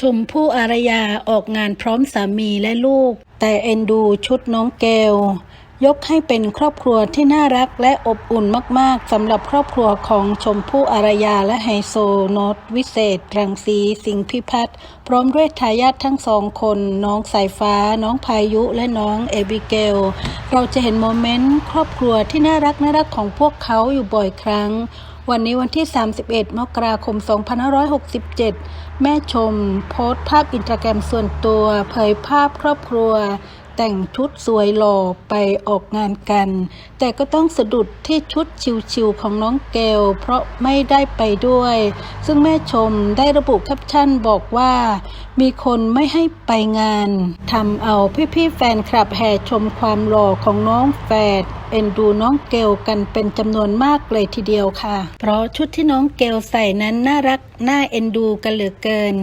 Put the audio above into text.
ชมพู่อารยาออกงานพร้อมสามีและลูก แต่เอ็นดูชุดน้องเกลยกให้เป็นครอบครัวที่น่ารักและอบอุ่นมาก ๆสำหรับครอบครัวของชมพู่อารยาและไฮโซโนตวิเศษ รังสี สิงพิพัฒน์พร้อมด้วยทายาททั้งสองคน น้องสายฟ้า น้องพายุและน้องเอบิเกลเราจะเห็นโมเมนต์ครอบครัวที่น่ารักน่ารักของพวกเขาอยู่บ่อยครั้ง วันนี้วันที่ 31 มกราคม 2567 แม่ชม โพสต์ภาพอินสตาแกรมส่วนตัว เผยภาพครอบครัว แต่งชุดสวยหล่อไปออกงานกัน แต่ก็ต้องสะดุดที่ชุดชิวๆของน้องเกลเพราะไม่ได้ไปด้วย ซึ่งแม่ชมได้ระบุแคปชั่นบอกว่ามีคนไม่ให้ไปงานทำเอาพี่ๆแฟนคลับแห่ชมความหล่อของน้องแฝดเอ็นดูน้องเกลกันเป็นจำนวนมากเลยทีเดียวค่ะ เพราะชุดที่น้องเกลใส่นั้นน่ารักน่าเอ็นดูกันเหลือเกิน